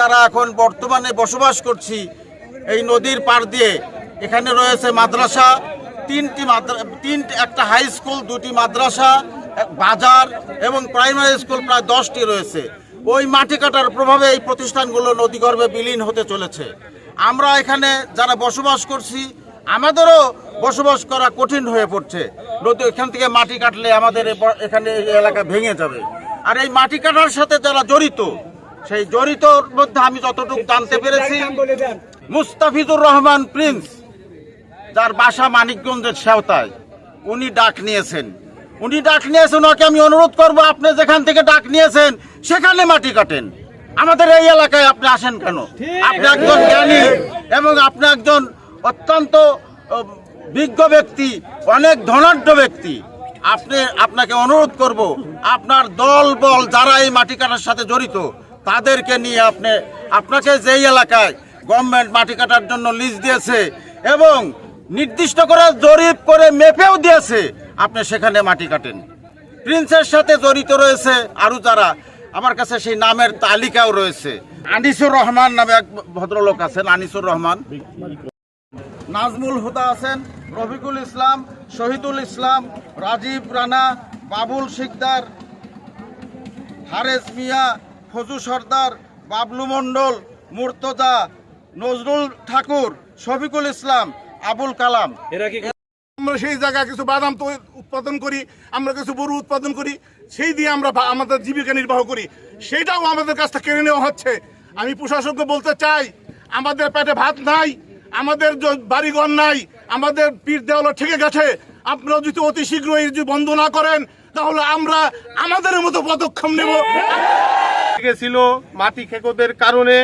যারা এখন বর্তমানে বসবাস করছি, এই নদীর পার দিয়ে, এখানে রয়েছে মাদ্রাসা, তিনটি মাদ্রা, তিনটি, একটা হাই স্কুল দুটি মাদ্রাসা, বাজার এবং প্রাইমারি স্কুল প্রায় দশটি রয়েছে। ওই মাটি কাটার প্রভাবে এই প্রতিষ্ঠানগুলো নদীগর্ভে বিলীন হতে চলেছে। আমরা এখানে যারা বসবাস করছি, আমাদেরও বসবাস করা কঠিন হয়ে পড়ছে। নদী, এখান থেকে মাটি কাটলে আমাদের এখানে এলাকা ভেঙে যাবে। আর এই মাটি কাটার সাথে যারা জড়িত সেই জড়িতর মধ্যে আমি যতটুকু জানতে পেরেছি মুস্তাফিজুর রহমান প্রিন্স যার বাসা মানিকগঞ্জের সেওতায় উনি ডাক নিয়েছেন। উনি ডাক নিয়েছেন ওকে আমি অনুরোধ করব আপনি যেখান থেকে ডাক নিয়েছেন সেখানে মাটি কাটেন। আমাদের এই এলাকায় আপনি আসেন কেন? আপনি একজন জ্ঞানী এবং আপনি একজন অত্যন্ত বিজ্ঞ ব্যক্তি অনেক ধনাঢ্য ব্যক্তি। আপনি আপনাকে অনুরোধ করব আপনার দল বল যারা এই মাটি কাটার সাথে জড়িত তাদেরকে নিয়ে আপনি, আপনাকে যেই এলাকায় গভর্নমেন্ট মাটি কাটার জন্য লিজ দিয়েছে এবং নির্দিষ্ট করে জরিপ করে মেপেও দিয়েছে, আপনি সেখানে মাটি কাটেন। প্রিন্সের সাথে জড়িত রয়েছে আরও যারা, আমার কাছে সেই নামের তালিকাও রয়েছে। আনিসুর রহমান নামে এক ভদ্রলোক আছেন, আনিসুর রহমান। নাজমুল হুদা আছেন, রফিকুল ইসলাম, শহীদুল ইসলাম, রাজীব রানা, বাবুল শিকদার, হারেস মিয়া ফজু সর্দার বাবলু মণ্ডল মুর্তজা নজরুল ঠাকুর শফিকুল ইসলাম আবুল কালাম। আমরা সেই জায়গায় কিছু বাদাম তো উৎপাদন করি আমরা কিছু গরু উৎপাদন করি সেই দিয়ে আমরা আমাদের জীবিকা নির্বাহ করি। সেটাও আমাদের কাছ থেকে কেড়ে নেওয়া হচ্ছে। আমি প্রশাসককে বলতে চাই আমাদের পেটে ভাত নাই আমাদের বাড়িঘর নাই আমাদের পীর দেওয়াল ঠেকে গেছে। আপনারা যদি অতি শীঘ্রই যদি বন্ধ না করেন তাহলে আমরা আমাদের মতো পদক্ষেপ নেব। গেছিল মাটি খেকোদের কারণে।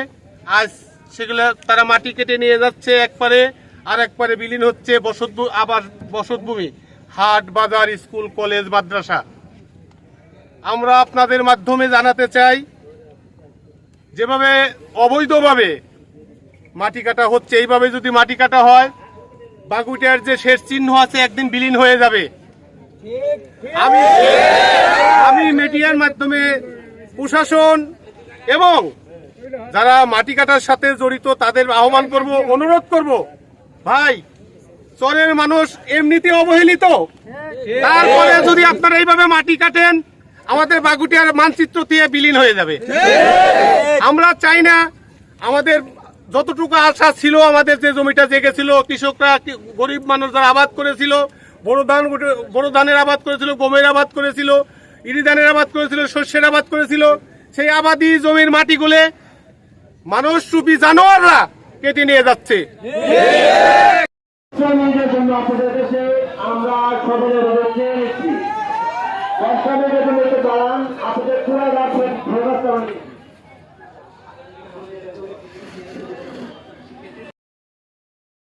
আজ সেগুলো তারা মাটি কেটে নিয়ে যাচ্ছে একবারে আর একবারে বিলীন হচ্ছে বসত আবার বসতভূমি। হাট, বাজার, স্কুল, কলেজ, মাদ্রাসা। আমরা আপনাদের মাধ্যমে জানাতে চাই, যেভাবে অবৈধভাবে মাটি কাটা হচ্ছে, এইভাবে যদি মাটি কাটা হয় বাগুটিয়ার যে শেষ চিহ্ন আছে একদিন বিলীন হয়ে যাবে। আমি আমি মিডিয়ার মাধ্যমে প্রশাসন এবং যারা মাটি কাটার সাথে জড়িত, তাদের আহ্বান করব, অনুরোধ করব। ভাই, চরের মানুষ এমনিতে অবহেলিত? তারপরে যদি আপনারা এইভাবে মাটি কাটেন, আমাদের বাগুটিয়ার মানচিত্র দিয়ে বিলীন হয়ে যাবে। আমরা চাই না আমাদের যতটুকু আশা ছিল, আমাদের যে জমিটা জেগেছিল, কৃষকরা গরিব মানুষ যারা আবাদ করেছিল, বড় ধান, বড় ধানের আবাদ করেছিল, গমের আবাদ করেছিল ইরি ধানের আবাদ করেছিল, শস্যের আবাদ করেছিল। সেই আবাদি জমির মাটি মাটিগুলো মানুষ রূপী জানোয়াররা কেটে নিয়ে যাচ্ছে। আমরা